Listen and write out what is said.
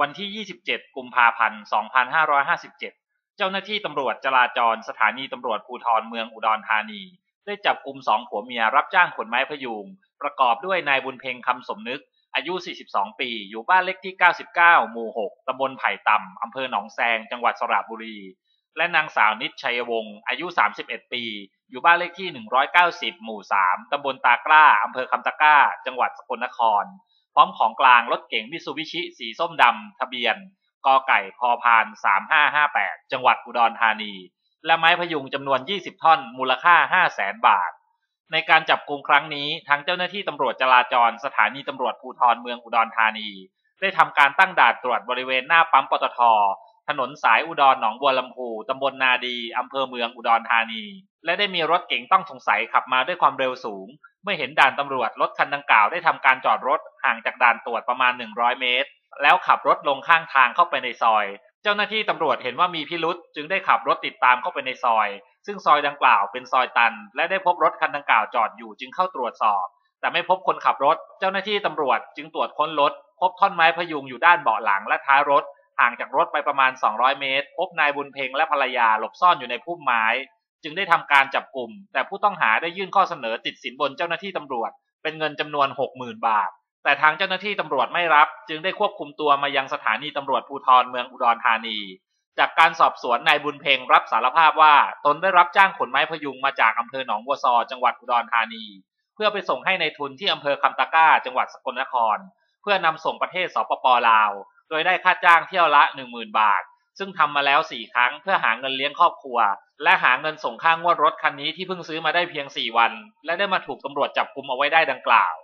วันที่ 27 กุมภาพันธ์ 2557 เจ้าหน้าที่ตำรวจจราจรสถานีตำรวจภูธรเมืองอุดรธานี ได้จับกลุ่มสองผัวเมียรับจ้างขนไม้พยุง ประกอบด้วยนายบุญเพ็งคำสมนึก อายุ 42 ปี อยู่บ้านเลขที่ 99 หมู่ 6 ตำบลไผ่ต่ำอำเภอหนองแซง จังหวัดสระบุรี และนางสาวนิดชัยวงศ์อายุ 31 ปี อยู่บ้านเลขที่ 190 หมู่ 3 ตำบลตากล้าอำเภอคำตะกร้า จังหวัดสกลนคร พร้อมของกลางรถเก๋งมิซูบิชิ สีส้มดำทะเบียนกไก่พอพาน 3558 จังหวัดอุดรธานี และไม้พยุงจำนวน 20 ท่อน มูลค่า 5 0 0แสนบาท ในการจับกลุ่มครั้งนี้ ทางเจ้าหน้าที่ตำรวจจราจร สถานีตำรวจภูธรเมืองอุดรธานี ได้ทำการตั้งด่านตรวจบริเวณหน้าปั๊มปตท ถนนสายอุดรหนองบัวลำพูตำบลนาดีอำเภอเมืองอุดรธานี และได้มีรถเก๋งต้องสงสัยขับมาด้วยความเร็วสูง เมื่อเห็นด่านตำรวจรถคันดังกล่าวได้ทำการจอดรถห่างจากด่านตรวจประมาณ 100 เมตร แล้วขับรถลงข้างทางเข้าไปในซอย เจ้าหน้าที่ตำรวจเห็นว่ามีพิรุษจึงได้ขับรถติดตามเข้าไปในซอย ซึ่งซอยดังกล่าวเป็นซอยตัน และได้พบรถคันดังกล่าวจอดอยู่จึงเข้าตรวจสอบ แต่ไม่พบคนขับรถ เจ้าหน้าที่ตำรวจจึงตรวจค้นรถพบท่อนไม้พยุงอยู่ด้านเบาะหลังและท้ายรถ ห่างจากรถไปประมาณ 200 เมตร พบนายบุญเพ็งและภรรยาหลบซ่อนอยู่ในพุ่มไม้ จึงได้ทำการจับกลุ่ม แต่ผู้ต้องหาได้ยื่นข้อเสนอติดสินบนเจ้าหน้าที่ตำรวจ เป็นเงินจำนวน 60,000 บาท แต่ทางเจ้าหน้าที่ตำรวจไม่รับ จึงได้ควบคุมตัวมายังสถานีตำรวจภูธรเมืองอุดรธานี จากการสอบสวนนายบุญเพ็งรับสารภาพว่าตนได้รับจ้างขนไม้พยุงมาจากอำเภอหนองบัวซอจังหวัดอุดรธานี เพื่อไปส่งให้ในทุนที่อำเภอคำตะก้า จังหวัดสกลนคร เพื่อนำส่งประเทศสปปลาว โดยได้ค่าจ้างเที่ยวละ 10,000 บาท ซึ่งทำมาแล้ว 4 ครั้งเพื่อหาเงินเลี้ยงครอบครัว และหาเงินส่งค่างวดรถคันนี้ที่เพิ่งซื้อมาได้เพียง 4 วัน และได้มาถูกตำรวจจับกุมเอาไว้ได้ดังกล่าว